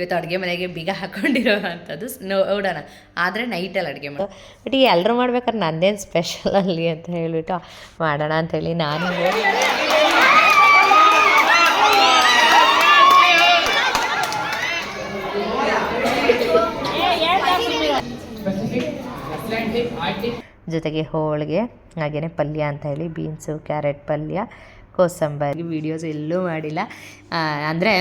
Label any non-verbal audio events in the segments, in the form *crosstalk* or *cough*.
ಇವತ್ತು ಅಡುಗೆ ಮನೆಗೆ ಬೀಗ ಹಾಕ್ಕೊಂಡಿರೋ ಅಂಥದ್ದು ನೋಡೋಣ. ಆದರೆ ನೈಟಲ್ಲಿ ಅಡುಗೆ ಮಾಡೋ ಬಟ್ ಈ ಎಲ್ಲರೂ ಮಾಡ್ಬೇಕಾದ್ರೆ ನಂದೇನು ಸ್ಪೆಷಲ್ ಅಲ್ಲಿ ಅಂತ ಹೇಳಿಬಿಟ್ಟು, ಮಾಡೋಣ ಅಂಥೇಳಿ ನಾನು ಹೋಗಿ ಜೊತೆಗೆ ಹೋಳಿಗೆ ಹಾಗೆಯೇ ಪಲ್ಯ ಅಂತ ಹೇಳಿ ಬೀನ್ಸು ಕ್ಯಾರೆಟ್ ಪಲ್ಯ, ಕೋಸಂಬರಿ. ವೀಡಿಯೋಸ್ ಎಲ್ಲೂ ಮಾಡಿಲ್ಲ. ಅಂದರೆ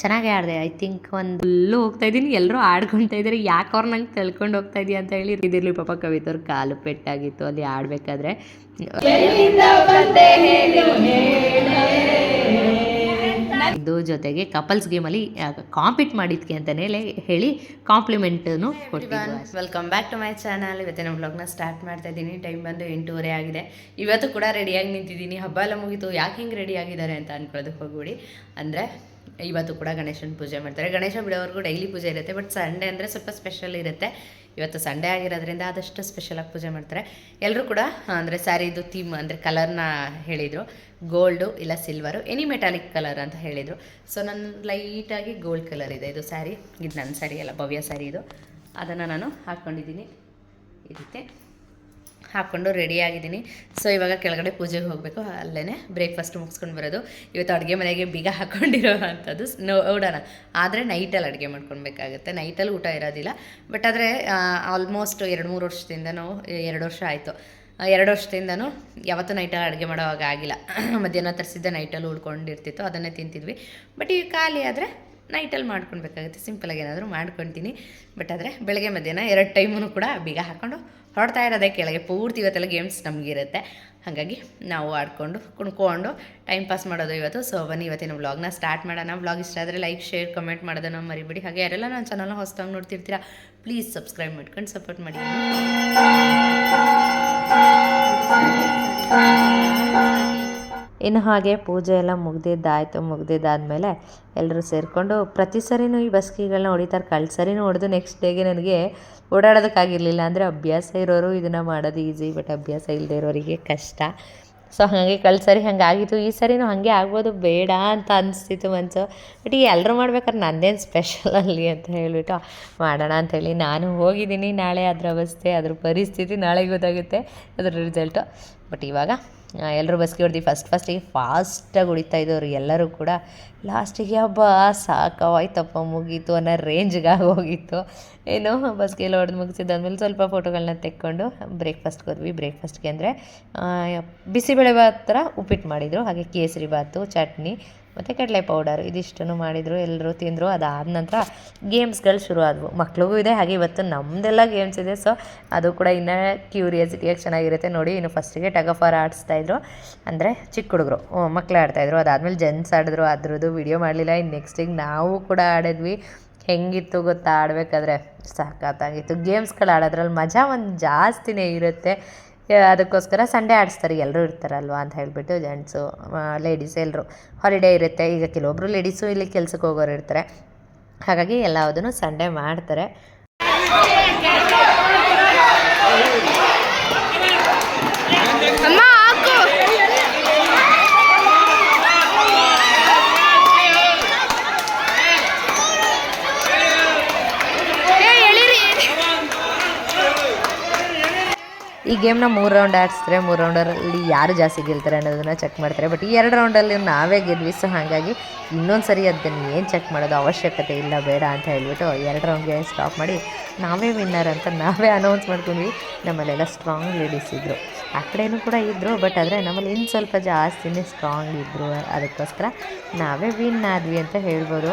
ಚೆನ್ನಾಗೇ ಆಡಿದೆ ಐ ಥಿಂಕ್ ಒಂದು ಫುಲ್ಲು ಹೋಗ್ತಾ ಇದ್ದೀನಿ ಎಲ್ಲರೂ ಆಡ್ಕೊಳ್ತಾ ಇದ್ದಾರೆ. ಯಾಕೆ ಅವ್ರು ನಂಗೆ ತಳ್ಕೊಂಡು ಹೋಗ್ತಾ ಇದೀಯ ಅಂತ ಹೇಳಿ ಇದಿರಲಿ ಪಾಪ ಕವಿತವ್ರ ಕಾಲು ಪೆಟ್ಟಾಗಿತ್ತು ಅಲ್ಲಿ ಆಡಬೇಕಾದ್ರೆ. ಇದು ಜೊತೆಗೆ ಕಪಲ್ಸ್ ಗೇಮಲ್ಲಿ ಕಾಂಪೀಟ್ ಮಾಡಿದ್ಕೆ ಅಂತಲೇ ಹೇಳಿ ಕಾಂಪ್ಲಿಮೆಂಟನ್ನು welcome back to my channel ಇವತ್ತಿನ ಬ್ಲಾಗ್ನ ಸ್ಟಾರ್ಟ್ ಮಾಡ್ತಾ ಇದ್ದೀನಿ ಟೈಮ್ ಬಂದು ಎಂಟೂವರೆ ಆಗಿದೆ. ಇವತ್ತು ಕೂಡ ರೆಡಿಯಾಗಿ ನಿಂತಿದ್ದೀನಿ. ಹಬ್ಬ ಎಲ್ಲ ಮುಗೀತು. ಯಾಕೆ ಹಿಂಗೆ ರೆಡಿ ಆಗಿದ್ದಾರೆ ಅಂತ ಅನ್ಕೊಳ್ಳೋದಕ್ಕೆ ಹೋಗ್ಬಿಡಿ. ಅಂದರೆ ಇವತ್ತು ಕೂಡ ಗಣೇಶನ ಪೂಜೆ ಮಾಡ್ತಾರೆ. ಗಣೇಶ ಬಿಡೋವರೆಗೂ ಡೈಲಿ ಪೂಜೆ ಇರುತ್ತೆ ಬಟ್ ಸಂಡೇ ಅಂದರೆ ಸ್ವಲ್ಪ ಸ್ಪೆಷಲ್ ಇರುತ್ತೆ. ಇವತ್ತು ಸಂಡೇ ಆಗಿರೋದ್ರಿಂದ ಆದಷ್ಟು ಸ್ಪೆಷಲಾಗಿ ಪೂಜೆ ಮಾಡ್ತಾರೆ. ಎಲ್ಲರೂ ಕೂಡ ಅಂದರೆ ಸ್ಯಾರಿದು ಥೀಮ್ ಅಂದರೆ ಕಲರ್ನ ಹೇಳಿದರು. ಗೋಲ್ಡು ಇಲ್ಲ ಸಿಲ್ವರು ಎನಿ ಮೆಟಾಲಿಕ್ ಕಲರ್ ಅಂತ ಹೇಳಿದರು. ಸೊ ನನ್ನ ಲೈಟಾಗಿ ಗೋಲ್ಡ್ ಕಲರ್ ಇದೆ ಇದು ಸ್ಯಾರಿ ಇದು ನನ್ನ ಸ್ಯಾರಿ ಅಲ್ಲ, ಭವ್ಯ ಸ್ಯಾರಿ ಇದು. ಅದನ್ನು ನಾನು ಹಾಕ್ಕೊಂಡಿದ್ದೀನಿ ಇದಕ್ಕೆ ಹಾಕ್ಕೊಂಡು ರೆಡಿ ಆಗಿದ್ದೀನಿ. ಸೊ ಇವಾಗ ಕೆಳಗಡೆ ಪೂಜೆಗೆ ಹೋಗಬೇಕು. ಅಲ್ಲೇ ಬ್ರೇಕ್ಫಾಸ್ಟ್ ಮುಗಿಸ್ಕೊಂಡು ಬರೋದು. ಇವತ್ತು ಅಡುಗೆ ಮನೆಗೆ ಬೀಗ ಹಾಕ್ಕೊಂಡಿರೋ ಅಂಥದ್ದು. ನೋಡೋಣ. ಆದರೆ ನೈಟಲ್ಲಿ ಅಡುಗೆ ಮಾಡ್ಕೊಳ್ಬೇಕಾಗುತ್ತೆ. ನೈಟಲ್ಲಿ ಊಟ ಇರೋದಿಲ್ಲ. ಬಟ್ ಆದರೆ ಆಲ್ಮೋಸ್ಟ್ ಎರಡು, ಮೂರು ವರ್ಷದಿಂದ ಎರಡು ವರ್ಷ ಆಯಿತು. ಎರಡು ವರ್ಷದಿಂದನೂ ಯಾವತ್ತೂ ನೈಟಲ್ಲಿ ಅಡುಗೆ ಮಾಡೋವಾಗ ಆಗಿಲ್ಲ. *coughs* ಮಧ್ಯಾಹ್ನ ತರಿಸಿದ್ದ ನೈಟಲ್ಲಿ ಉಳ್ಕೊಂಡಿರ್ತಿತ್ತು. ಅದನ್ನೇ ತಿಂತಿದ್ವಿ. ಬಟ್ ಈಗ ಖಾಲಿ ಆದರೆ ನೈಟಲ್ಲಿ ಮಾಡ್ಕೊಳ್ಬೇಕಾಗುತ್ತೆ. ಸಿಂಪಲಾಗಿ ಏನಾದರೂ ಮಾಡ್ಕೊತೀನಿ ಬಟ್ ಆದರೆ ಬೆಳಗ್ಗೆ ಮಧ್ಯಾಹ್ನ ಎರಡು ಟೈಮೂ ಕೂಡ ಬೀಗ ಹಾಕ್ಕೊಂಡು ಹೊರಡ್ತಾ ಇರೋದೇ ಕೆಳಗೆ ಪೂರ್ತಿ ಇವತ್ತೆಲ್ಲ ಗೇಮ್ಸ್ ನಮಗಿರುತ್ತೆ. ಹಾಗಾಗಿ ನಾವು ಆಡ್ಕೊಂಡು ಕುಣ್ಕೊಂಡು ಟೈಮ್ ಪಾಸ್ ಮಾಡೋದು ಇವತ್ತು. ಸೊ ಬನ್ನಿ, ಇವತ್ತಿನ ವ್ಲಾಗ್ನ ಸ್ಟಾರ್ಟ್ ಮಾಡೋಣ. ವ್ಲಾಗ್ ಇಷ್ಟ ಆದರೆ ಲೈಕ್ ಶೇರ್ ಕಮೆಂಟ್ ಮಾಡೋದನ್ನು ಮರಿಬೇಡಿ. ಹಾಗೆ ಯಾರೆಲ್ಲ ನನ್ನ ಚಾನಲ್ನ ಹೊಸದಾಗಿ ನೋಡ್ತಿರ್ತೀರಾ ಪ್ಲೀಸ್ ಸಬ್ಸ್ಕ್ರೈಬ್ ಮಾಡ್ಕೊಂಡು ಸಪೋರ್ಟ್ ಮಾಡಿ. ಇನ್ನು ಹಾಗೆ ಪೂಜೆ ಎಲ್ಲ ಮುಗ್ದಿದ್ದಾಯಿತು. ಮುಗ್ದಿದ್ದಾದಮೇಲೆ ಎಲ್ಲರೂ ಸೇರಿಕೊಂಡು ಪ್ರತಿ ಸರಿನೂ ಈ ಬಸ್ಕಿಗಳನ್ನ ಹೊಡಿತಾರೆ. ಕಳ್ಳ ಸರಿನೂ ಹೊಡೆದು ನೆಕ್ಸ್ಟ್ ಡೇಗೆ ನನಗೆ ಓಡಾಡೋದಕ್ಕಾಗಿರಲಿಲ್ಲ ಅಂದರೆ ಅಭ್ಯಾಸ ಇರೋರು ಇದನ್ನು ಮಾಡೋದು ಈಸಿ ಬಟ್ ಅಭ್ಯಾಸ ಇಲ್ಲದೆ ಇರೋರಿಗೆ ಕಷ್ಟ. ಸೊ ಹಾಗೆ ಕಳ್ಳ ಸರಿ ಹಂಗೆ ಈ ಸರಿನೂ ಹಾಗೆ ಆಗ್ಬೋದು, ಬೇಡ ಅಂತ ಅನಿಸ್ತಿತ್ತು ಮನಸ್ಸು ಬಟ್ ಈ ಎಲ್ಲರೂ ಮಾಡ್ಬೇಕಾದ್ರೆ ನಂದೇನು ಸ್ಪೆಷಲ್ ಅಲ್ಲಿ ಅಂತ ಹೇಳಿಬಿಟ್ಟು ಮಾಡೋಣ ಅಂಥೇಳಿ ನಾನು ಹೋಗಿದ್ದೀನಿ. ನಾಳೆ ಅದರ ಅವಸ್ಥೆ, ಅದ್ರ ಪರಿಸ್ಥಿತಿ ನಾಳೆ ಗೊತ್ತಾಗುತ್ತೆ. ಅದರ ರಿಸಲ್ಟು ಬಟ್ ಇವಾಗ ಎಲ್ಲರೂ ಬಸ್ಗೆ ಹೊಡ್ದು ಫಸ್ಟ್ ಫಸ್ಟಿಗೆ ಫಾಸ್ಟಾಗಿ ಹೊಡಿತಾ ಇದ್ದವ್ರು ಎಲ್ಲರೂ ಕೂಡ ಲಾಸ್ಟಿಗೆ ಹಬ್ಬ, ಸಾಕವಾಯ್ತಪ್ಪ ಮುಗೀತು ಅನ್ನೋ ರೇಂಜ್ಗೆ ಹೋಗಿತ್ತು. ಏನು ಬಸ್ಗೆ ಎಲ್ಲ ಹೊಡೆದು ಮುಗಿಸಿದ್ದಾದ್ಮೇಲೆ ಸ್ವಲ್ಪ ಫೋಟೋಗಳನ್ನ ತೆಕ್ಕೊಂಡು ಬ್ರೇಕ್ಫಾಸ್ಟ್ಗೆ ಹೋದ್ವಿ. ಬ್ರೇಕ್ಫಾಸ್ಟ್ಗೆ ಅಂದರೆ ಬಿಸಿಬೇಳೆ ಭಾತ್ ಥರ ಉಪ್ಪಿಟ್ಟು ಮಾಡಿದರು. ಹಾಗೆ ಕೇಸರಿ ಭಾತು, ಚಟ್ನಿ ಮತ್ತು ಕಡಲೆ ಪೌಡರ್ ಇದಿಷ್ಟನ್ನು ಮಾಡಿದರು ಎಲ್ಲರೂ ತಿಂದರು, ಅದಾದ ನಂತರ ಗೇಮ್ಸ್ಗಳು ಶುರು ಆದವು ಮಕ್ಳಿಗೂ ಇದೆ, ಹಾಗೆ ಇವತ್ತು ನಮ್ಮದೆಲ್ಲ ಗೇಮ್ಸ್ ಇದೆ ಸೊ ಅದು ಕೂಡ ಇನ್ನೂ ಕ್ಯೂರಿಯಾಸಿಟಿಯಾಗಿ ಚೆನ್ನಾಗಿರುತ್ತೆ ನೋಡಿ. ಇನ್ನು ಫಸ್ಟಿಗೆ ಟಗ್ ಆಫ್ ಆರ್ ಆಡಿಸ್ತಾಯಿದ್ರು ಅಂದರೆ ಚಿಕ್ಕ ಹುಡುಗರು ಮಕ್ಕಳು ಆಡ್ತಾಯಿದ್ರು ಅದಾದಮೇಲೆ ಜೆಂಟ್ಸ್ ಆಡಿದ್ರು, ಅದ್ರದ್ದು ವಿಡಿಯೋ ಮಾಡಲಿಲ್ಲ. ಇನ್ನು ನೆಕ್ಸ್ಟಿಗೆ ನಾವು ಕೂಡ ಆಡಿದ್ವಿ. ಹೆಂಗಿತ್ತು ಗೊತ್ತಾ? ಆಡಬೇಕಾದ್ರೆ ಸಾಕಾಗಿತ್ತು ಗೇಮ್ಸ್ಗಳು ಆಡೋದ್ರಲ್ಲಿ ಮಜಾ ಒಂದು ಜಾಸ್ತಿನೇ ಇರುತ್ತೆ. ಅದಕ್ಕೋಸ್ಕರ ಸಂಡೇ ಆಡಿಸ್ತಾರೆ. ಎಲ್ಲರೂ ಇರ್ತಾರಲ್ವ ಅಂತ ಹೇಳಿಬಿಟ್ಟು ಜೆಂಟ್ಸು ಲೇಡೀಸ್ ಎಲ್ಲರೂ ಹಾಲಿಡೇ ಇರುತ್ತೆ. ಈಗ ಕೆಲವೊಬ್ಬರು ಲೇಡೀಸು ಇಲ್ಲಿ ಕೆಲಸಕ್ಕೆ ಹೋಗೋರು ಇರ್ತಾರೆ. ಹಾಗಾಗಿ ಎಲ್ಲದನ್ನು ಸಂಡೇ ಮಾಡ್ತಾರೆ. ಈ ಗೇಮ್ನ ಮೂರು ರೌಂಡ್ ಆಡಿಸ್ತಾರೆ ಮೂರು ರೌಂಡಲ್ಲಿ ಯಾರು ಜಾಸ್ತಿ ಗೆಲ್ತಾರೆ ಅನ್ನೋದನ್ನ ಚೆಕ್ ಮಾಡ್ತಾರೆ. ಬಟ್ ಈ ಎರಡು ರೌಂಡಲ್ಲಿ ನಾವೇ ಗೆದ್ವಿ ಸೊ ಹಾಗಾಗಿ ಇನ್ನೊಂದು ಸರಿ ಅದನ್ನು ಏನು ಚೆಕ್ ಮಾಡೋದು ಅವಶ್ಯಕತೆ ಇಲ್ಲ, ಬೇಡ ಅಂತ ಹೇಳ್ಬಿಟ್ಟು ಎರಡು ರೌಂಡ್ಗೆ ಸ್ಟಾಪ್ ಮಾಡಿ ನಾವೇ ವಿನ್ನರ್ ಅಂತ ನಾವೇ ಅನೌನ್ಸ್ ಮಾಡ್ಕೊಂಡ್ವಿ. ನಮ್ಮಲ್ಲೆಲ್ಲ ಸ್ಟ್ರಾಂಗ್ ಲೇಡೀಸ್ ಇದ್ದರು ಆ ಕಡೆಯೂ ಕೂಡ ಇದ್ದರು ಬಟ್ ಆದರೆ ನಮ್ಮಲ್ಲಿ ಇನ್ನು ಸ್ವಲ್ಪ ಜಾಸ್ತಿನೇ ಸ್ಟ್ರಾಂಗ್ ಇದ್ದರು ಅದಕ್ಕೋಸ್ಕರ ನಾವೇ ವಿನ್ ಆದ್ವಿ ಅಂತ ಹೇಳ್ಬೋದು.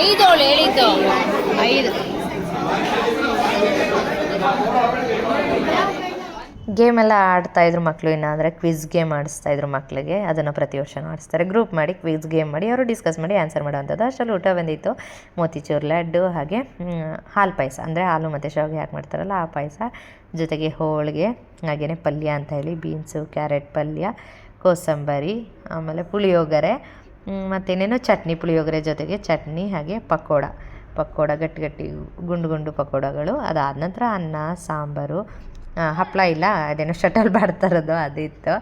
ಐದು ಅವಳು ಹೇಳಿದ್ದು. ಐದು. ಗೇಮ್ ಎಲ್ಲ ಆಡ್ತಾಯಿದ್ರು ಮಕ್ಕಳು ಇನ್ನು ಅಂದರೆ ಕ್ವಿಜ್ ಗೇಮ್ ಆಡಿಸ್ತಾಯಿದ್ರು ಮಕ್ಕಳಿಗೆ ಅದನ್ನು ಪ್ರತಿ ವರ್ಷ ಆಡಿಸ್ತಾರೆ. ಗ್ರೂಪ್ ಮಾಡಿ ಕ್ವಿಜ್ ಗೇಮ್ ಮಾಡಿ, ಅವರು ಡಿಸ್ಕಸ್ ಮಾಡಿ ಆನ್ಸರ್ ಮಾಡೋವಂಥದ್ದು. ಅಷ್ಟರಲ್ಲಿ ಊಟ ಬಂದಿತ್ತು. ಮೋತಿಚೂರ್ ಲಡ್ಡು ಹಾಗೆ ಹಾಲು ಪಾಯಸ. ಅಂದರೆ ಹಾಲು ಮತ್ತು ಶಾವಿಗೆ ಹಾಕಿ ಮಾಡ್ತಾರಲ್ಲ, ಆ ಪಾಯಸ. ಜೊತೆಗೆ ಹೋಳಿಗೆ ಹಾಗೆಯೇ ಪಲ್ಯ ಅಂತ ಹೇಳಿ ಬೀನ್ಸು ಕ್ಯಾರೆಟ್ ಪಲ್ಯ, ಕೋಸಂಬರಿ, ಆಮೇಲೆ ಪುಳಿಯೋಗರೆ. ಮತ್ತೇನೇನೋ ಚಟ್ನಿ ಪುಳಿಯೋಗರೆ ಜೊತೆಗೆ ಚಟ್ನಿ ಹಾಗೆ ಪಕೋಡ. ಪಕೋಡ, ಗಟ್ಟಿ ಗಟ್ಟಿ ಗುಂಡು ಗುಂಡು ಪಕೋಡಗಳು. ಅದಾದ ನಂತರ ಅನ್ನ, ಸಾಂಬಾರು ಹಪ್ಪಳ ಇಲ್ಲ, ಅದೇನೋ ಶಟಲ್ ಬಾಡ್ತಾರದು ಅದಿತ್ತು.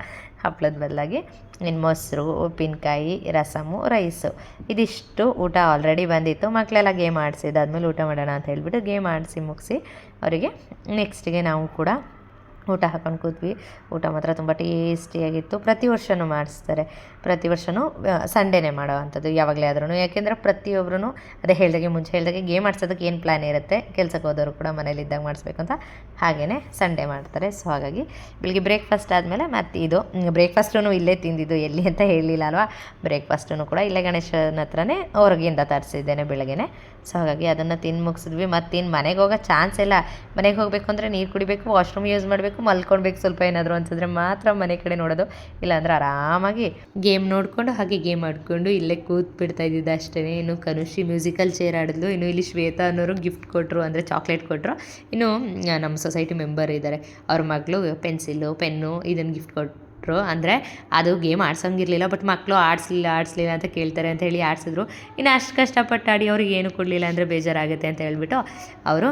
ಹಪ್ಪಳದ ಬದಲಾಗಿ ಇನ್ನು ಮೊಸರು, ಉಪ್ಪಿನಕಾಯಿ, ರಸಮು, ರೈಸು. ಇದಿಷ್ಟು ಊಟ ಆಲ್ರೆಡಿ ಬಂದಿತ್ತು. ಮಕ್ಕಳೆಲ್ಲ ಗೇಮ್ ಆಡಿಸಿದಾದ್ಮೇಲೆ ಊಟ ಮಾಡೋಣ ಅಂತ ಹೇಳಿಬಿಟ್ಟು ಗೇಮ್ ಆಡಿಸಿ ಮುಗಿಸಿ, ಅವರಿಗೆ ನೆಕ್ಸ್ಟಿಗೆ ನಾವು ಕೂಡ ಊಟ ಹಾಕೊಂಡು ಕೂತ್ವಿ ಊಟ ಮಾತ್ರ ತುಂಬ ಟೇಸ್ಟಿಯಾಗಿತ್ತು. ಪ್ರತಿ ವರ್ಷವೂ ಮಾಡಿಸ್ತಾರೆ. ಪ್ರತಿ ವರ್ಷವೂ ಸಂಡೇನೇ ಮಾಡೋ ಅಂಥದ್ದು ಯಾವಾಗಲೇ ಆದ್ರೂ ಯಾಕೆಂದರೆ ಪ್ರತಿಯೊಬ್ಬರೂ ಅದೇ ಹೇಳ್ದಾಗೆ, ಮುಂಚೆ ಹೇಳ್ದಾಗೆ ಗೇಮ್ ಆಡ್ಸೋದಕ್ಕೆ ಏನು ಪ್ಲ್ಯಾನ್ ಇರುತ್ತೆ? ಕೆಲಸಕ್ಕೆ ಹೋದವರು ಕೂಡ ಮನೇಲಿದ್ದಾಗ ಮಾಡಿಸ್ಬೇಕು ಅಂತ ಹಾಗೆಯೇ ಸಂಡೇ ಮಾಡ್ತಾರೆ. ಸೊ ಹಾಗಾಗಿ ಬೆಳಿಗ್ಗೆ ಬ್ರೇಕ್ಫಾಸ್ಟ್ ಆದಮೇಲೆ ಮತ್ತು ಇದು ಬ್ರೇಕ್ಫಾಸ್ಟೂ ಇಲ್ಲೇ ತಿಂದಿದ್ದು. ಎಲ್ಲಿ ಅಂತ ಹೇಳಲಿಲ್ಲ ಅಲ್ವಾ? ಬ್ರೇಕ್ಫಾಸ್ಟೂ ಕೂಡ ಇಲ್ಲೇ ಗಣೇಶನ ಹತ್ರನೇ, ಹೊರಗಿಂದ ತರಿಸಿದ್ದೇನೆ ಬೆಳಗ್ಗೆನೆ. ಸೊ ಹಾಗಾಗಿ ಅದನ್ನು ತಿಂದು ಮುಗಿಸಿದ್ವಿ. ಮತ್ತಿನ್ನು ಮನೆಗೆ ಹೋಗೋ ಚಾನ್ಸ್ ಇಲ್ಲ. ಮನೆಗೆ ಹೋಗಬೇಕು ಅಂದರೆ ನೀರು ಕುಡಿಬೇಕು ವಾಶ್ರೂಮ್ ಯೂಸ್ ಮಾಡಬೇಕು ಮಲ್ಕೊಳ್ಬೇಕು ಸ್ವಲ್ಪ ಏನಾದರೂ ಅನ್ಸಿದ್ರೆ ಮಾತ್ರ ಮನೆ ಕಡೆ ನೋಡೋದು. ಇಲ್ಲಾಂದ್ರೆ ಆರಾಮಾಗಿ ಗೇಮ್ ನೋಡಿಕೊಂಡು ಹಾಗೆ ಗೇಮ್ ಆಡ್ಕೊಂಡು ಇಲ್ಲೇ ಕೂತ್ ಬಿಡ್ತಾ ಇದ್ದಿದ್ದು ಅಷ್ಟೇ ಇನ್ನು ಕನುಷಿ ಮ್ಯೂಸಿಕಲ್ ಚೇರ್ ಆಡಿದ್ಲು. ಇನ್ನು ಇಲ್ಲಿ ಶ್ವೇತಾ ಅನ್ನೋರು ಗಿಫ್ಟ್ ಕೊಟ್ಟರು ಅಂದರೆ ಚಾಕ್ಲೇಟ್ ಕೊಟ್ಟರು ಇನ್ನು ನಮ್ಮ ಸೊಸೈಟಿ ಮೆಂಬರ್ ಇದ್ದಾರೆ ಅವ್ರ ಮಗಳು ಪೆನ್ಸಿಲ್ಲು ಪೆನ್ನು ಇದನ್ನು ಗಿಫ್ಟ್ ಕೊಟ್ಟರು ಅಂದರೆ ಅದು ಗೇಮ್ ಆಡ್ಸೋಂಗಿರಲಿಲ್ಲ ಬಟ್ ಮಕ್ಕಳು ಆಡಿಸ್ಲಿಲ್ಲ ಆಡಿಸ್ಲಿಲ್ಲ ಅಂತ ಕೇಳ್ತಾರೆ ಅಂತ ಹೇಳಿ ಆಡಿಸಿದ್ರು. ಇನ್ನು ಅಷ್ಟು ಕಷ್ಟಪಟ್ಟು ಆಡಿ ಅವ್ರಿಗೆ ಏನು ಕೊಡಲಿಲ್ಲ ಅಂದರೆ ಬೇಜಾರಾಗುತ್ತೆ ಅಂತ ಹೇಳ್ಬಿಟ್ಟು ಅವರು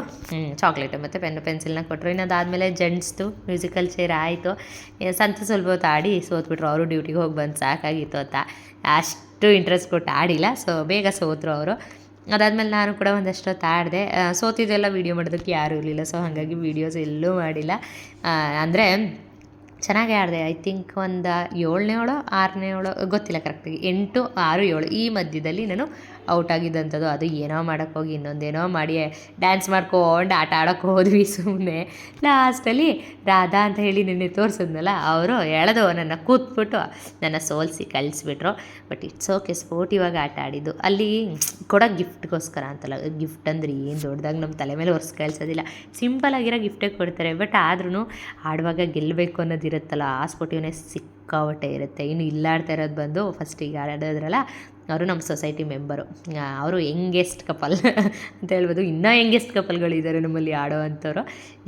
ಚಾಕ್ಲೇಟು ಮತ್ತು ಪೆನ್ನು ಪೆನ್ಸಿಲ್ನ ಕೊಟ್ಟರು ಇನ್ನು ಅದಾದಮೇಲೆ ಜೆಂಟ್ಸ್ದು ಮ್ಯೂಸಿಕಲ್ ಚೇರ್ ಆಯಿತು. ಸಂತ ಸ್ವಲ್ಪ ಹೊತ್ತು ಆಡಿ ಸೋತ್ಬಿಟ್ರು. ಅವರು ಡ್ಯೂಟಿಗೆ ಹೋಗಿ ಬಂದು ಸಾಕಾಗಿತ್ತು ಅಂತ. ಅಷ್ಟು ಇಂಟ್ರೆಸ್ಟ್ ಕೊಟ್ಟು ಆಡಿಲ್ಲ. ಸೊ ಬೇಗ ಸೋತರು ಅವರು. ಅದಾದಮೇಲೆ ನಾನು ಕೂಡ ಒಂದಷ್ಟು ಹೊತ್ತು ಆಡಿದೆ. ಸೋತಿದ್ದೆಲ್ಲ ವೀಡಿಯೋ ಮಾಡೋದಕ್ಕೆ ಯಾರೂ ಇರಲಿಲ್ಲ. ಸೊ ಹಾಗಾಗಿ ವೀಡಿಯೋಸ್ ಎಲ್ಲೂ ಮಾಡಿಲ್ಲ. ಅಂದರೆ ಚೆನ್ನಾಗೇ ಆಡಿದೆ. ಐ ಥಿಂಕ್ ಒಂದು ಏಳನೇ ಏಳು ಆರನೇ ಏಳೋ ಗೊತ್ತಿಲ್ಲ ಕರೆಕ್ಟಾಗಿ ಎಂಟು, ಆರು, ಏಳು ಈ ಮಧ್ಯದಲ್ಲಿ ನಾನು ಔಟ್ ಆಗಿದ್ದಂಥದ್ದು. ಅದು ಏನೋ ಮಾಡೋಕ್ಕೆ ಹೋಗಿ, ಇನ್ನೊಂದೇನೋ ಮಾಡಿ ಡ್ಯಾನ್ಸ್ ಮಾಡ್ಕೊಂಡು ಆಟ ಆಡೋಕ್ಕೆ ಹೋದ್ವಿ ಸುಮ್ಮನೆ ಲಾಸ್ಟಲ್ಲಿ ರಾಧಾ ಅಂತ ಹೇಳಿ ನಿನ್ನೆ ತೋರಿಸಿದ್ನಲ್ಲ, ಅವರು ಎಳೆದು ನನ್ನ ಕೂತ್ಬಿಟ್ಟು ನನ್ನ ಸೋಲ್ಸಿ ಕಳಿಸ್ಬಿಟ್ರು ಬಟ್ ಇಟ್ಸ್ ಓಕೆ ಸ್ಪೋರ್ಟಿವಾಗಿ ಆಟ ಆಡಿದ್ದು. ಅಲ್ಲಿ ಕೊಡೋ ಗಿಫ್ಟ್ಗೋಸ್ಕರ ಅಂತಲ್ಲ ಗಿಫ್ಟ್ ಅಂದ್ರೆ ಏನು ದೊಡ್ಡದಾಗಿ ನಮ್ಮ ತಲೆ ಮೇಲೆ ಹೊರ್ಸ್ ಕಳಿಸೋದಿಲ್ಲ. ಸಿಂಪಲ್ ಆಗಿರೋ ಗಿಫ್ಟೇ ಕೊಡ್ತಾರೆ. ಬಟ್ ಆದ್ರೂ ಆಡುವಾಗ ಗೆಲ್ಲಬೇಕು ಅನ್ನೋದಿರುತ್ತಲ್ಲ, ಆ ಸ್ಪೋರ್ಟಿವ್ನೆಸ್ ಸಿಕ್ಕಾಪಟ್ಟೆ ಇರುತ್ತೆ. ಇನ್ನು ಇಲ್ಲಾಡ್ತಾ ಇರೋದು ಬಂದು ಫಸ್ಟಿಗೆ ಆಡೋದ್ರಲ್ಲ ಅವರು ನಮ್ಮ ಸೊಸೈಟಿ ಮೆಂಬರು. ಅವರು ಯಂಗೆಸ್ಟ್ ಕಪಲ್ ಅಂತ ಹೇಳ್ಬೋದು. ಇನ್ನೂ ಯಂಗೆಸ್ಟ್ ಕಪಲ್ಗಳಿದ್ದಾರೆ ನಮ್ಮಲ್ಲಿ ಆಡೋ ಅಂಥವ್ರು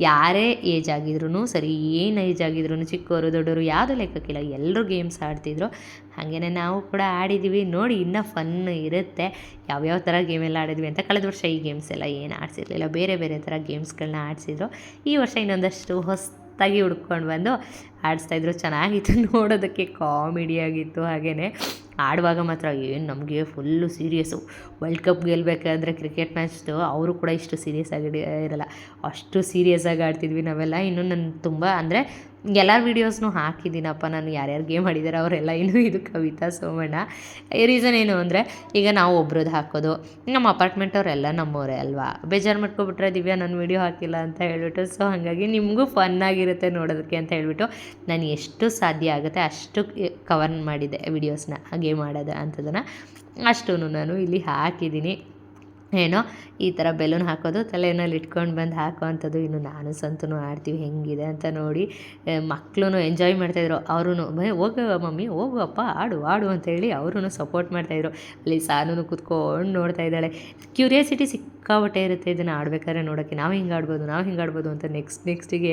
ಯಾರೇ ಏಜ್ ಆಗಿದ್ರು ಸರಿ, ಏನು ಏಜ್ ಆಗಿದ್ರು ಚಿಕ್ಕವರು, ದೊಡ್ಡವರು ಯಾವುದೂ ಲೆಕ್ಕಕ್ಕಿಲ್ಲ. ಎಲ್ಲರೂ ಗೇಮ್ಸ್ ಆಡ್ತಿದ್ರು. ಹಾಗೆಯೇ ನಾವು ಕೂಡ ಆಡಿದ್ದೀವಿ ನೋಡಿ, ಇನ್ನೂ ಫನ್ ಇರುತ್ತೆ. ಯಾವ್ಯಾವ ಥರ ಗೇಮೆಲ್ಲ ಆಡಿದ್ವಿ ಅಂತ ಕಳೆದ ವರ್ಷ ಈ ಗೇಮ್ಸ್ ಎಲ್ಲ ಏನು ಆಡಿಸಿರ್ಲಿಲ್ಲ. ಬೇರೆ ಬೇರೆ ಥರ ಗೇಮ್ಸ್ಗಳನ್ನ ಆಡಿಸಿದ್ರು. ಈ ವರ್ಷ ಇನ್ನೊಂದಷ್ಟು ಹೊಸದಾಗಿ ಹುಡ್ಕೊಂಡು ಬಂದು ಆಡಿಸ್ತಾಯಿದ್ರು ಚೆನ್ನಾಗಿತ್ತು *laughs* ನೋಡೋದಕ್ಕೆ ಕಾಮಿಡಿಯಾಗಿತ್ತು ಹಾಗೆಯೇ ಆಡುವಾಗ ಮಾತ್ರ ಏನು ನಮಗೆ ಫುಲ್ಲು ಸೀರಿಯಸ್ಸು ವರ್ಲ್ಡ್ ಕಪ್ ಗೆಲ್ಲಬೇಕಾದ್ರೆ ಕ್ರಿಕೆಟ್ ಮ್ಯಾಚ್ದು ಅವರು ಕೂಡ ಇಷ್ಟು ಸೀರಿಯಸ್ ಆಗಿ ಇರಲ್ಲ. ಅಷ್ಟು ಸೀರಿಯಸ್ ಆಗಿ ಆಡ್ತಿದ್ವಿ ನಾವೆಲ್ಲ. ಇನ್ನು ನನ್ನ ತುಂಬ ಅಂದರೆ ಎಲ್ಲರ ವೀಡಿಯೋಸ್ನೂ ಹಾಕಿದ್ದೀನಪ್ಪ. ನಾನು ಯಾರ್ಯಾರು ಗೇಮ್ ಆಡಿದ್ದಾರೆ ಅವರೆಲ್ಲ ಇನ್ನೂ ಇದು ಕವಿತಾ ಸೋಮಣ್ಣ. ರೀಸನ್ ಏನು ಅಂದರೆ ಈಗ ನಾವು ಒಬ್ರದ್ದು ಹಾಕೋದು. ನಮ್ಮ ಅಪಾರ್ಟ್ಮೆಂಟವರೆಲ್ಲ ನಮ್ಮವರೇ ಅಲ್ವಾ? ಬೇಜಾರು ಮಾಡ್ಕೊಬಿಟ್ರೆ ದಿವ್ಯಾ ನನ್ನ ವೀಡಿಯೋ ಹಾಕಿಲ್ಲ ಅಂತ ಹೇಳಿಬಿಟ್ಟು. ಸೊ ಹಾಗಾಗಿ ನಿಮಗೂ ಫನ್ ಆಗಿರುತ್ತೆ ನೋಡೋದಕ್ಕೆ ಅಂತ ಹೇಳ್ಬಿಟ್ಟು ನಾನು ಎಷ್ಟು ಸಾಧ್ಯ ಆಗುತ್ತೆ ಅಷ್ಟು ಕವರ್ ಮಾಡಿದೆ ವಿಡಿಯೋಸ್ನ ಹಾಗೆ ಮಾಡೋದು ಅಂಥದ್ದನ್ನು. ಅಷ್ಟೂ ನಾನು ಇಲ್ಲಿ ಹಾಕಿದ್ದೀನಿ. ಏನೋ ಈ ಥರ ಬೆಲೂನ್ ಹಾಕೋದು ತಲೆಯಲ್ಲಿ ಇಟ್ಕೊಂಡು ಬಂದು ಹಾಕೋವಂಥದ್ದು ಇನ್ನು ನಾನು ಸಂತೂ ಆಡ್ತೀವಿ, ಹೆಂಗಿದೆ ಅಂತ ನೋಡಿ ಮಕ್ಕಳು ಎಂಜಾಯ್ ಮಾಡ್ತಾಯಿದ್ರು ಅವರು ಹೋಗ ಮಮ್ಮಿ, ಹೋಗು ಅಪ್ಪ, ಆಡು ಆಡು ಅಂತೇಳಿ ಅವರು ಸಪೋರ್ಟ್ ಮಾಡ್ತಾಯಿದ್ರು. ಅಲ್ಲಿ ಸಾನು ಕೂತ್ಕೊಂಡು ನೋಡ್ತಾ ಇದ್ದಾಳೆ ಕ್ಯೂರಿಯಾಸಿಟಿ ಸಿಕ್ಕಾಬಟ್ಟೆ ಇರುತ್ತೆ ಇದನ್ನು ಆಡ್ಬೇಕಾದ್ರೆ ನೋಡೋಕ್ಕೆ ನಾವು ಹಿಂಗೆ ಆಡ್ಬೋದು, ನಾವು ಹಿಂಗೆ ಆಡ್ಬೋದು ಅಂತ ನೆಕ್ಸ್ಟ್ ನೆಕ್ಸ್ಟಿಗೆ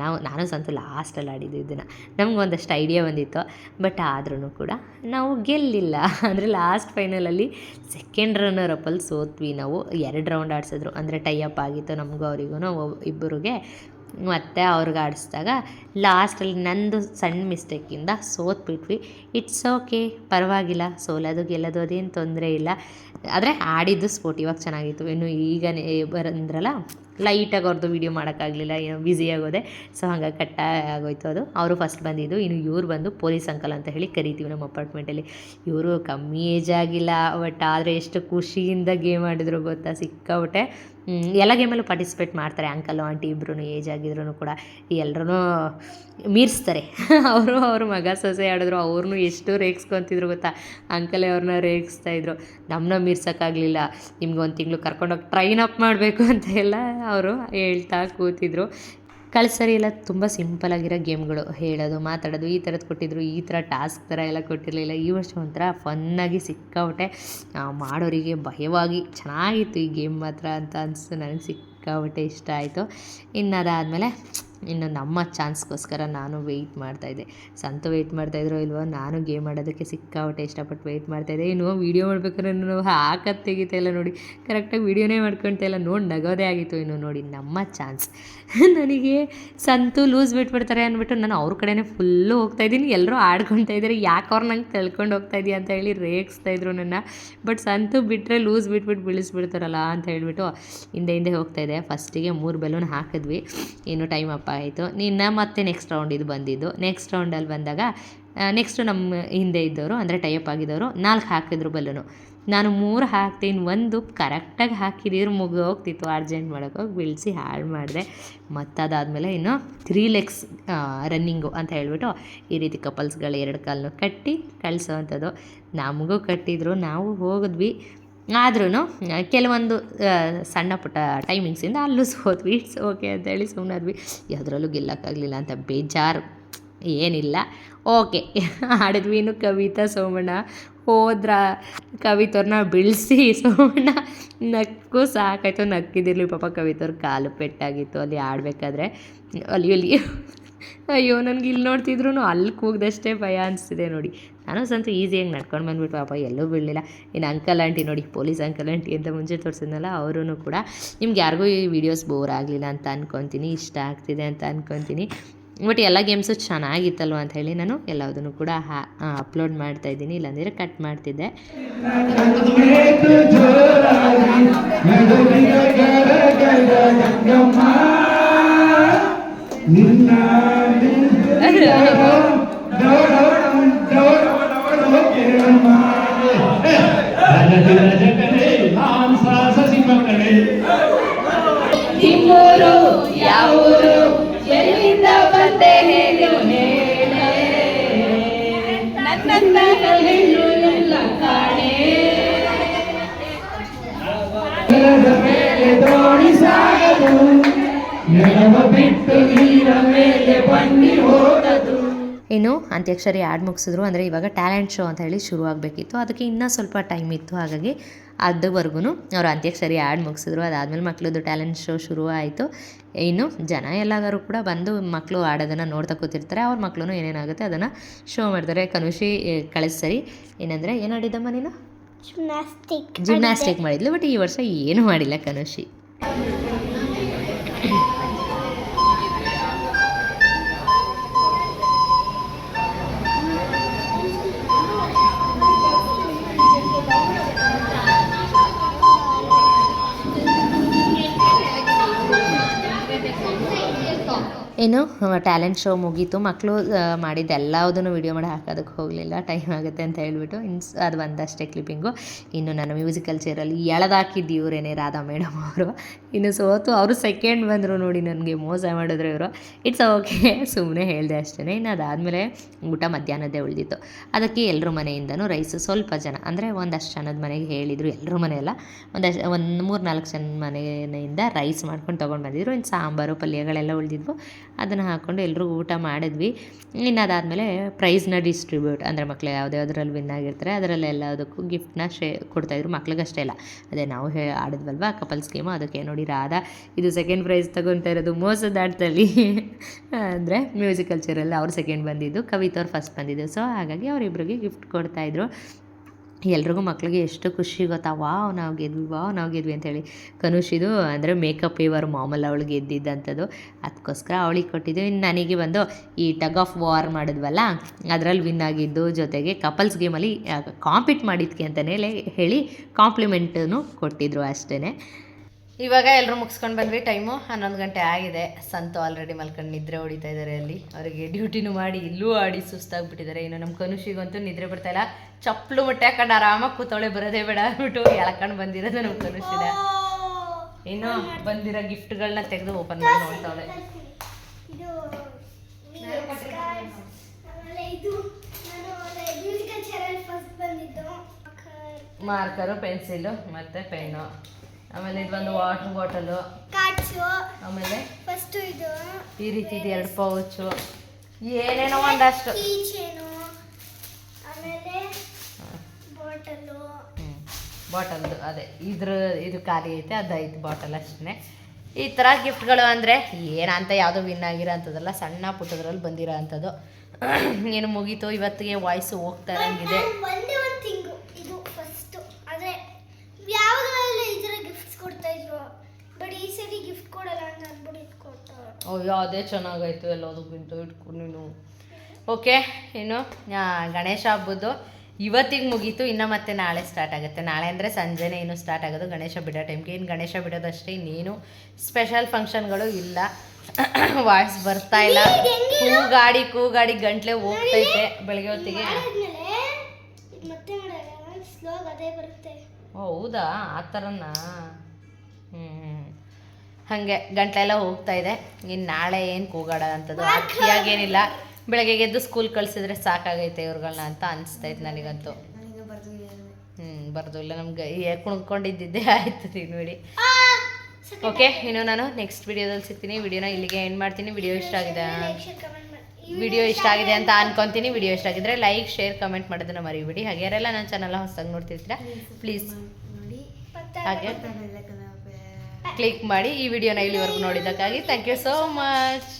ನಾವು, ನಾನು ಸಂತು ಲಾಸ್ಟಲ್ಲಿ ಆಡಿದ್ದು ಇದನ್ನು. ನಮ್ಗೆ ಒಂದಷ್ಟು ಐಡಿಯಾ ಬಂದಿತ್ತು. ಬಟ್ ಆದ್ರೂ ಕೂಡ ನಾವು ಗೆಲ್ಲಿಲ್ಲ. ಅಂದರೆ ಲಾಸ್ಟ್ ಫೈನಲಲ್ಲಿ ಸೆಕೆಂಡ್ ರನ್ನರ್ ಅಪ್ಪಲ್ಲಿ ಸೋತ್ವಿ ನಾವು. ಎರಡು ರೌಂಡ್ ಆಡಿಸಿದ್ರು. ಅಂದರೆ ಟೈ ಅಪ್ ಆಗಿತ್ತು ನಮಗೂ ಅವರಿಗೂ ಇಬ್ಬರಿಗೆ. ಮತ್ತು ಅವ್ರಿಗೆ ಆಡಿಸಿದಾಗ ಲಾಸ್ಟಲ್ಲಿ ನಂದು ಸಣ್ಣ ಮಿಸ್ಟೇಕಿಂದ ಸೋತ್ಬಿಟ್ವಿ. ಇಟ್ಸ್ ಓಕೆ ಪರವಾಗಿಲ್ಲ. ಸೋಲೋದು, ಗೆಲ್ಲೋದು ಅದೇನು ತೊಂದರೆ ಇಲ್ಲ. ಆದರೆ ಆಡಿದ್ದು ಸ್ಪೋರ್ಟ್ ಇವಾಗ ಚೆನ್ನಾಗಿತ್ತು. ಇನ್ನು ಈಗ ಬಂದ್ರಲ್ಲ ಲೈಟಾಗಿ ಅವ್ರದ್ದು ವೀಡಿಯೋ ಮಾಡೋಕ್ಕಾಗಲಿಲ್ಲ, ಏನು ಬ್ಯುಸಿ ಆಗೋದೆ. ಸೊ ಹಂಗಾಗಿ ಕಟ್ಟ ಆಗೋಯ್ತು ಅದು. ಅವರು ಫಸ್ಟ್ ಬಂದಿದ್ದು. ಇನ್ನು ಇವ್ರು ಬಂದು ಪೊಲೀಸ್ ಅಂಕಲ್ ಅಂತ ಹೇಳಿ ಕರಿತೀವಿ ನಮ್ಮ ಅಪಾರ್ಟ್ಮೆಂಟಲ್ಲಿ ಇವರು ಕಮ್ಮಿ ಏಜ್ ಆಗಿಲ್ಲ ಬಟ್ ಆದರೆ ಎಷ್ಟು ಖುಷಿಯಿಂದ ಗೇಮ್ ಆಡಿದ್ರು ಗೊತ್ತಾ? ಸಿಕ್ಕಾಬಿಟ್ಟೆ ಎಲ್ಲ ಗೇಮಲ್ಲೂ ಪಾರ್ಟಿಸಿಪೇಟ್ ಮಾಡ್ತಾರೆ. ಅಂಕಲು ಆಂಟಿ ಇಬ್ಬರೂ ಏಜ್ ಆಗಿದ್ರು ಕೂಡ ಎಲ್ಲರೂ ಮೀರಿಸ್ತಾರೆ. *laughs* ಅವರು ಅವ್ರ ಮಗ ಸೊಸೆ ಆಡಿದ್ರು ಅವ್ರನ್ನೂ ಎಷ್ಟು ರೇಗಿಸ್ಕೊತಿದ್ರು ಗೊತ್ತಾ? ಅಂಕಲೇ ಅವ್ರನ್ನ ರೇಗಿಸ್ತಾ ಇದ್ರು. ನಮ್ಮನ್ನ ಮೀರ್ಸೋಕ್ಕಾಗಲಿಲ್ಲ. ನಿಮ್ಗೆ ಒಂದು ತಿಂಗಳು ಕರ್ಕೊಂಡೋಗಿ ಟ್ರೈನ್ ಅಪ್ ಮಾಡಬೇಕು ಅಂತ ಎಲ್ಲ ಅವರು ಹೇಳ್ತಾ ಕೂತಿದ್ರು. ಕಳೆದ ಎಲ್ಲ ತುಂಬ ಸಿಂಪಲಾಗಿರೋ ಗೇಮ್ಗಳು ಹೇಳೋದು, ಮಾತಾಡೋದು, ಈ ಥರದ್ದು ಕೊಟ್ಟಿದ್ರು, ಈ ಥರ ಟಾಸ್ಕ್ ಥರ ಎಲ್ಲ ಕೊಟ್ಟಿರಲಿಲ್ಲ. ಈ ವರ್ಷ ಒಂಥರ ಫನ್ನಾಗಿ ಸಿಕ್ಕಾಬಿಟ್ಟೆ ಮಾಡೋರಿಗೆ ಭಯವಾಗಿ ಚೆನ್ನಾಗಿತ್ತು ಈ ಗೇಮ್ ಮಾತ್ರ ಅಂತ ಅನಿಸ್ತು ನನಗೆ ಸಿಕ್ಕಾಬಿಟ್ಟೆ ಇಷ್ಟ ಆಯಿತು. ಇನ್ನು ಅದಾದಮೇಲೆ ಇನ್ನು ನಮ್ಮ ಚಾನ್ಸ್ಗೋಸ್ಕರ ನಾನು ವೆಯ್ಟ್ ಮಾಡ್ತಾಯಿದ್ದೆ ಸಂತು ವೆಯ್ಟ್ ಮಾಡ್ತಾಯಿದ್ರು ಇಲ್ವೋ, ನಾನು ಗೇಮ್ ಆಡೋದಕ್ಕೆ ಸಿಕ್ಕಾಪಟ್ಟೆ ಇಷ್ಟಪಟ್ಟು ವೆಯ್ಟ್ ಮಾಡ್ತಾಯಿದ್ದೆ ಇನ್ನು ವೀಡಿಯೋ ಮಾಡ್ಬೇಕಾದ್ರೆ ನಾನು ಹಾಕತ್ ತೆಗಿತಾ ಇಲ್ಲ ನೋಡಿ. ಕರೆಕ್ಟಾಗಿ ವೀಡಿಯೋನೇ ಮಾಡ್ಕೊಳ್ತಾ ಇಲ್ಲ. ನೋಡಿ ನಗೋದೇ ಆಗಿತ್ತು ಇನ್ನು ನೋಡಿ ನಮ್ಮ ಚಾನ್ಸ್. ನನಗೆ ಸಂತು ಲೂಸ್ ಬಿಟ್ಬಿಡ್ತಾರೆ ಅಂದ್ಬಿಟ್ಟು ನಾನು ಅವ್ರ ಕಡೆನೇ ಫುಲ್ಲು ಹೋಗ್ತಾ ಇದ್ದೀನಿ. ಎಲ್ಲರೂ ಆಡ್ಕೊಳ್ತಾ ಇದ್ದಾರೆ. ಯಾಕೆ ಅವ್ರು ನಂಗೆ ತಳ್ಕೊಂಡು ಹೋಗ್ತಾ ಅಂತ ಹೇಳಿ ರೇಗಿಸ್ತಾ ಇದ್ರು ನನ್ನ. ಬಟ್ ಸಂತು ಬಿಟ್ಟರೆ ಲೂಸ್ ಬಿಟ್ಬಿಟ್ಟು ಬೀಳಿಸ್ಬಿಡ್ತಾರಲ್ಲ ಅಂತ ಹೇಳಿಬಿಟ್ಟು ಹಿಂದೆ ಹಿಂದೆ ಹೋಗ್ತಾ ಇದೆ. ಫಸ್ಟಿಗೆ ಮೂರು ಬೆಲೂನ್ ಹಾಕಿದ್ವಿ. ಇನ್ನು ಟೈಮ್ ಅಪ್ ಆಯಿತು. ನಿನ್ನ ಮತ್ತೆ ನೆಕ್ಸ್ಟ್ ರೌಂಡ್ ಇದು ಬಂದಿದ್ದು. ನೆಕ್ಸ್ಟ್ ರೌಂಡಲ್ಲಿ ಬಂದಾಗ ನೆಕ್ಸ್ಟು ನಮ್ಮ ಹಿಂದೆ ಇದ್ದವರು, ಅಂದರೆ ಟೈಪ್ ಆಗಿದ್ದವರು, ನಾಲ್ಕು ಹಾಕಿದ್ರು ಬಲೂನು ನಾನು ಮೂರು ಹಾಕ್ತೀನಿ, ಒಂದು ಕರೆಕ್ಟಾಗಿ ಹಾಕಿದಿದ್ರು ಮುಗಿ ಹೋಗ್ತಿತ್ತು ಅರ್ಜೆಂಟ್ ಮಾಡೋಕ್ಕೋಗಿ ಬೀಳಿಸಿ ಹಾಳು ಮಾಡಿದೆ. ಮತ್ತದಾದಮೇಲೆ ಇನ್ನು ತ್ರೀ ಲೆಗ್ಸ್ ರನ್ನಿಂಗು ಅಂತ ಹೇಳ್ಬಿಟ್ಟು ಈ ರೀತಿ ಕಪಲ್ಸ್ಗಳು ಎರಡು ಕಾಲನ್ನು ಕಟ್ಟಿ ಕಳಿಸೋವಂಥದ್ದು ನಮಗೂ ಕಟ್ಟಿದ್ರು, ನಾವು ಹೋಗಿದ್ವಿ. ಆದ್ರೂ ಕೆಲವೊಂದು ಸಣ್ಣ ಪುಟ್ಟ ಟೈಮಿಂಗ್ಸಿಂದ ಅಲ್ಲೂ *laughs* ಸೋತ್ವಿ. ಇಟ್ಸ್ ಓಕೆ ಅಂತೇಳಿ ಸುಮ್ಮನಾದ್ವಿ ಯಾವುದ್ರಲ್ಲೂ ಗೆಲ್ಲಕ್ಕಾಗಲಿಲ್ಲ ಅಂತ ಬೇಜಾರು. ಏನಿಲ್ಲ. ಓಕೆ *laughs* ಆಡಿದ್ವಿ ಇನ್ನು ಕವಿತಾ ಸೋಮಣ್ಣ. ಹೋದ್ರ ಕವಿತವ್ರನ್ನ ಬೀಳಿಸಿ *laughs* ಸೋಮಣ್ಣ. ನಕ್ಕು ಸಾಕಾಯ್ತು. ನಕ್ಕಿದಿರಲಿ ಪಾಪ ಕವಿತವ್ರ ಕಾಲು ಪೆಟ್ಟಾಗಿತ್ತು. ಅಲ್ಲಿ ಆಡಬೇಕಾದ್ರೆ, ಅಲ್ಲಿ ಅಲ್ಲಿ ಅಯ್ಯೋ, ನನಗೆ ಇಲ್ಲಿ ನೋಡ್ತಿದ್ರು ಅಲ್ಲಿ ಕೂಗ್ದಷ್ಟೇ ಭಯ ಅನಿಸ್ತಿದೆ ನೋಡಿ. ನಾನು ಸಂತು ಈಸಿಯಾಗಿ ನಡ್ಕೊಂಡು ಬಂದ್ಬಿಟ್ಟು ಪಾಪ, ಎಲ್ಲೂ ಬೀಳಲಿಲ್ಲ. ಇನ್ನು ಅಂಕಲ್ ಆಂಟಿ ನೋಡಿ ಪೊಲೀಸ್ ಅಂಕಲ್ ಆಂಟಿ ಅಂತ ಮುಂಚೆ ತೋರಿಸಿದ್ನಲ್ಲ ಅವರೂ ಕೂಡ, ನಿಮ್ಗೆ ಯಾರಿಗೂ ಈ ವಿಡಿಯೋಸ್ ಬೋರ್ ಆಗಲಿಲ್ಲ ಅಂತ ಅನ್ಕೊತೀನಿ, ಇಷ್ಟ ಆಗ್ತಿದೆ ಅಂತ ಅನ್ಕೊತೀನಿ. ಬಟ್ ಎಲ್ಲ ಗೇಮ್ಸು ಚೆನ್ನಾಗಿತ್ತಲ್ವ ಅಂತ ಹೇಳಿ ನಾನು ಎಲ್ಲದನ್ನು ಕೂಡ ಅಪ್ಲೋಡ್ ಮಾಡ್ತಾ ಇದ್ದೀನಿ. ಇಲ್ಲಾಂದರೆ ಕಟ್ ಮಾಡ್ತಿದ್ದೆ. ಇನ್ನು ಅಂತ್ಯಕ್ಷರಿ ಆ್ಯಡ್ ಮುಗಿಸಿದ್ರು. ಅಂದರೆ ಇವಾಗ ಟ್ಯಾಲೆಂಟ್ ಶೋ ಅಂತ ಹೇಳಿ ಶುರು ಆಗಬೇಕಿತ್ತು ಅದಕ್ಕೆ ಇನ್ನೂ ಸ್ವಲ್ಪ ಟೈಮ್ ಇತ್ತು. ಹಾಗಾಗಿ ಅದುವರೆಗೂ ಅವರು ಅಂತ್ಯಕ್ಷರಿ ಆ್ಯಡ್ ಮುಗಿಸಿದ್ರು. ಅದಾದಮೇಲೆ ಮಕ್ಕಳದ್ದು ಟ್ಯಾಲೆಂಟ್ ಶೋ ಶುರು ಆಯಿತು ಇನ್ನು ಜನ ಎಲ್ಲಾದರೂ ಕೂಡ ಬಂದು ಮಕ್ಕಳು ಆಡೋದನ್ನು ನೋಡ್ತಾ ಕೂತಿರ್ತಾರೆ. ಅವ್ರ ಮಕ್ಕಳು ಏನೇನಾಗುತ್ತೆ ಅದನ್ನು ಶೋ ಮಾಡ್ತಾರೆ. ಕನುಷಿ ಕಳಿಸ್ಸರಿ ಏನಂದರೆ ಏನು ಆಡಿದ್ದಮ್ಮ ನೀನು? ಜಿಮ್ನಾಸ್ಟಿಕ್ ಜಿಮ್ನಾಸ್ಟಿಕ್ ಮಾಡಿದ್ಲು ಬಟ್ ಈ ವರ್ಷ ಏನು ಮಾಡಿಲ್ಲ ಕನುಷಿ. ಇನ್ನು ಟ್ಯಾಲೆಂಟ್ ಶೋ ಮುಗೀತು. ಮಕ್ಕಳು ಮಾಡಿದ್ದು ಎಲ್ಲದನ್ನು ವೀಡಿಯೋ ಮಾಡಿ ಹಾಕೋದಕ್ಕೆ ಹೋಗಲಿಲ್ಲ. ಟೈಮ್ ಆಗುತ್ತೆ ಅಂತ ಹೇಳಿಬಿಟ್ಟು ಇನ್ಸ್, ಅದು ಒಂದಷ್ಟೇ ಕ್ಲಿಪ್ಪಿಂಗು ಇನ್ನು ನನ್ನ ಮ್ಯೂಸಿಕಲ್ ಚೇರಲ್ಲಿ ಎಳೆದಾಕಿದ್ದು ಇವರೇನೆ ರಾಧಾ ಮೇಡಮ್ ಅವರು. ಇನ್ನು ಸೋತು ಅವರು ಸೆಕೆಂಡ್ ಬಂದರು ನೋಡಿ ನನಗೆ ಮೋಸ ಮಾಡಿದ್ರು ಇವರು. ಇಟ್ಸ್ ಓಕೆ ಸುಮ್ಮನೆ ಹೇಳಿದೆ ಅಷ್ಟೇ ಇನ್ನು ಅದಾದಮೇಲೆ ಊಟ ಮಧ್ಯಾಹ್ನದ್ದೇ ಉಳಿದಿತ್ತು. ಅದಕ್ಕೆ ಎಲ್ಲರ ಮನೆಯಿಂದನೂ ರೈಸ್ ಸ್ವಲ್ಪ ಜನ, ಅಂದರೆ ಒಂದಷ್ಟು ಜನದ ಮನೆಗೆ ಹೇಳಿದರು ಎಲ್ಲರ ಮನೆಯಲ್ಲ ಒಂದಷ್ಟು ಒಂದು ಮೂರು ನಾಲ್ಕು ಜನ ಮನೆಯಿಂದ ರೈಸ್ ಮಾಡ್ಕೊಂಡು ತೊಗೊಂಡು ಬಂದಿದ್ರು. ಇನ್ನು ಸಾಂಬಾರು, ಪಲ್ಯಗಳೆಲ್ಲ ಉಳಿದಿದ್ವು. ಅದನ್ನು ಹಾಕ್ಕೊಂಡು ಎಲ್ರಿಗೂ ಊಟ ಮಾಡಿದ್ವಿ. ಇನ್ನು ಅದಾದಮೇಲೆ ಪ್ರೈಸ್ನ ಡಿಸ್ಟ್ರಿಬ್ಯೂಟ್ ಅಂದರೆ ಮಕ್ಕಳು ಯಾವುದೇ ಯಾವುದ್ರಲ್ಲಿ ವಿನ್ ಆಗಿರ್ತಾರೆ ಅದರಲ್ಲೆಲ್ಲದಕ್ಕೂ ಗಿಫ್ಟ್ನ ಶೇ ಕೊಡ್ತಾಯಿದ್ರು ಮಕ್ಳಿಗಷ್ಟೇ ಇಲ್ಲ ಅದೇ ನಾವು ಹೇ, ಆಡಿದ್ವಲ್ವ ಕಪಲ್ಸ್ ಗೇಮು ಅದಕ್ಕೆ ನೋಡಿ ರಾಧಾ ಇದು ಸೆಕೆಂಡ್ ಪ್ರೈಸ್ ತಗೊತಾ ಇರೋದು ಮೋಸದ ಆಟದಲ್ಲಿ. ಅಂದರೆ ಮ್ಯೂಸಿಕಲ್ ಚೇರಲ್ಲಿ ಅವ್ರು ಸೆಕೆಂಡ್ ಬಂದಿದ್ದು ಕವಿತವ್ರು ಫಸ್ಟ್ ಬಂದಿದ್ದು. ಸೊ ಹಾಗಾಗಿ ಅವರಿಬ್ಬರಿಗೆ ಗಿಫ್ಟ್ ಕೊಡ್ತಾಯಿದ್ರು ಎಲ್ರಿಗೂ ಮಕ್ಳಿಗೆ ಎಷ್ಟು ಖುಷಿ ಗೊತ್ತಾ? ವಾವ್, ನಾವು ಗೆದ್ವಿ, ವಾವ್, ನಾವು ಗೆದ್ವಿ ಅಂತೇಳಿ ಕನುಷಿದು ಅಂದರೆ ಮೇಕಪ್ ಇವರ್ ಮಾಮೂಲು ಅವಳು ಗೆದ್ದಿದ್ದಂಥದ್ದು. ಅದಕ್ಕೋಸ್ಕರ ಅವಳಿಗೆ ಕೊಟ್ಟಿದ್ದು. ಇನ್ನು ನನಗೆ ಬಂದು ಈ ಟಗ್ ಆಫ್ ವಾರ್ ಮಾಡಿದ್ವಲ್ಲ, ಅದರಲ್ಲಿ ವಿನ್ ಆಗಿದ್ದು ಜೊತೆಗೆ ಕಪಲ್ಸ್ ಗೇಮಲ್ಲಿ ಕಾಂಪೀಟ್ ಮಾಡಿದ್ಕೆ ಅಂತಲೇ ಹೇಳಿ ಕಾಂಪ್ಲಿಮೆಂಟನ್ನು ಕೊಟ್ಟಿದ್ರು ಅಷ್ಟೇ ಇವಾಗ ಎಲ್ಲರೂ ಮುಗಿಸ್ಕೊಂಡು ಬಂದ್ವಿ. ಟೈಮು ಹನ್ನೊಂದು ಗಂಟೆ ಆಗಿದೆ. ಸಂತು ಆಲ್ರೆಡಿ ಮಲ್ಕೊಂಡು ನಿದ್ರೆ ಹೊಡಿತಾ ಇದ್ದಾರೆ ಅಲ್ಲಿ. ಅವರಿಗೆ ಡ್ಯೂಟಿನೂ ಮಾಡಿ ಇಲ್ಲೂ ಆಡಿ ಸುಸ್ತಾಗ್ಬಿಟ್ಟಿದ್ದಾರೆ. ಇನ್ನು ನಮ್ಮ ಕನುಷಿಗಂತೂ ನಿದ್ರೆ ಬರ್ತಾ ಇಲ್ಲ. ಚಪ್ಪಲು ಮುಟ್ಟೆ ಹಾಕೊಂಡು ಆರಾಮಾಗಿ ಕೂತವಳೆ ಬರೋದೇ ಬೇಡ ಅಂದ್ಬಿಟ್ಟು ಎಳ್ಕೊಂಡು ಬಂದಿರೋದು ನಮ್ಮ ಕನುಷಿದೆ ಇನ್ನು ಬಂದಿರೋ ಗಿಫ್ಟ್ಗಳನ್ನ ತೆಗೆದು ಓಪನ್ ಮಾಡಿ ನೋಡ್ತಾವಳೆ. ಮಾರ್ಕರು ಪೆನ್ಸಿಲು ಮತ್ತು ಪೆನ್ನು ಆಮೇಲೆ ಇದು ಒಂದು ವಾಟರ್ ಬಾಟಲು ಆಮೇಲೆ ಫಸ್ಟ್ ಇದು. ಈ ರೀತಿದು ಎರಡು ಪೌಚು ಏನೇನೋ ಒಂದಷ್ಟು. ಆಮೇಲೆ ಬಾಟಲು ಬಾಟಲ್ದು ಅದೇ ಇದ್ರ ಇದು ಖಾಲಿ ಐತೆ ಅದು ಐದು ಬಾಟಲ್ ಅಷ್ಟೇ ಈ ಥರ ಗಿಫ್ಟ್ಗಳು ಅಂದರೆ ಏನಂತ ಯಾವುದೋ ವಿನ್ ಆಗಿರೋ ಅಂಥದ್ದಲ್ಲ ಸಣ್ಣ ಪುಟ್ಟದ್ರಲ್ಲಿ ಬಂದಿರೋ ಅಂಥದ್ದು *clears throat* ಏನು ಮುಗೀತು ಇವತ್ತಿಗೆ ವಾಯ್ಸು ಹೋಗ್ತಾ ಇರಂಗಿದೆ ಒಂದೇ ಒಂದು ತಿಂಗು ಇದು ಫಸ್ಟು ಆದರೆ ಯಾವಾಗಲೆಲ್ಲ ಈ ಥರ ಗಿಫ್ಟ್ಸ್ ಕೊಡ್ತಾ ಇದ್ರು ಬಟ್ ಈ ಸರಿ ಗಿಫ್ಟ್ ಕೊಡಲ್ಲ ಅಂತ ಅಂದ್ಬಿಟ್ಟು ಕೊಡ್ತಾರೆ ಅಯ್ಯೋ ಅದೇ ಚೆನ್ನಾಗಾಯ್ತು ಎಲ್ಲದಕ್ಕಿಂತ ಇಟ್ಕೊ ನೀನು. ಓಕೆ ಇನ್ನು ಗಣೇಶ ಹಬ್ಬದ್ದು ಇವತ್ತಿಗೆ ಮುಗೀತು ಇನ್ನು ಮತ್ತೆ ನಾಳೆ ಸ್ಟಾರ್ಟ್ ಆಗುತ್ತೆ. ನಾಳೆ ಅಂದರೆ ಸಂಜೆನೇ ಇನ್ನು ಸ್ಟಾರ್ಟ್ ಆಗೋದು ಗಣೇಶ ಬಿಡೋ ಟೈಮ್ಗೆ ಇನ್ನು ಗಣೇಶ ಬಿಡೋದಷ್ಟೇ ಇನ್ನೇನು ಸ್ಪೆಷಲ್ ಫಂಕ್ಷನ್ಗಳು ಇಲ್ಲ. *coughs* ವಾಯ್ಸ್ ಬರ್ತಾ ಇಲ್ಲ. ಫುಲ್ ಗಾಡಿ ಗಂಟ್ಲೆ ಹೋಗ್ತೈತೆ ಬೆಳಗ್ಗೆ ಹೊತ್ತಿಗೆ. ಹೌದಾ? ಆ ಥರನಾ ಹ್ಞೂ ಹಾಗೆ ಗಂಟಲೆಲ್ಲ ಹೋಗ್ತಾ ಇದೆ. ಇನ್ನು ನಾಳೆ ಏನು ಕೂಗಾಡ ಅಂಥದ್ದು ಅತಿಯಾಗೇನಿಲ್ಲ ಬೆಳಗ್ಗೆ ಎದ್ದು ಸ್ಕೂಲ್ ಕಳಿಸಿದ್ರೆ ಸಾಕಾಗೈತೆ ಇವ್ರುಗಳನ್ನ ಅಂತ ಅನಿಸ್ತೈತೆ ನನಗಂತೂ. ಹ್ಞೂ ಬರ್ದು ಇಲ್ಲ. ನಮ್ಗೆ ಕುಣ್ಕೊಂಡಿದ್ದಿದ್ದೇ ಆಯ್ತು ನೋಡಿ ಓಕೆ ಇನ್ನು ನಾನು ನೆಕ್ಸ್ಟ್ ವಿಡಿಯೋದಲ್ಲಿ ಸಿಗ್ತೀನಿ. ವಿಡಿಯೋನ ಇಲ್ಲಿಗೆ ಎಂಡ್ ಮಾಡ್ತೀನಿ. ವಿಡಿಯೋ ಇಷ್ಟ ಆಗಿದೆ ವಿಡಿಯೋ ಇಷ್ಟ ಆಗಿದೆ ಅಂತ ಅನ್ಕೊಂತೀನಿ. ವಿಡಿಯೋ ಇಷ್ಟ ಆಗಿದ್ರೆ ಲೈಕ್ ಶೇರ್ ಕಮೆಂಟ್ ಮಾಡೋದನ್ನ ಮರಿಬೇಡಿ. ಹಾಗೆ ಯಾರೆಲ್ಲ ನನ್ನ ಚಾನಲ್ ಹೊಸದಾಗಿ ನೋಡ್ತಿರ್ತೀರಾ ಪ್ಲೀಸ್ ಹಾಗೆ? ಕ್ಲಿಕ್ ಮಾಡಿ ಈ ವಿಡಿಯೋನ ಇಲ್ಲಿವರೆಗೂ ನೋಡಿದ್ದಕ್ಕಾಗಿ ಥ್ಯಾಂಕ್ ಯು ಸೋ ಮಚ್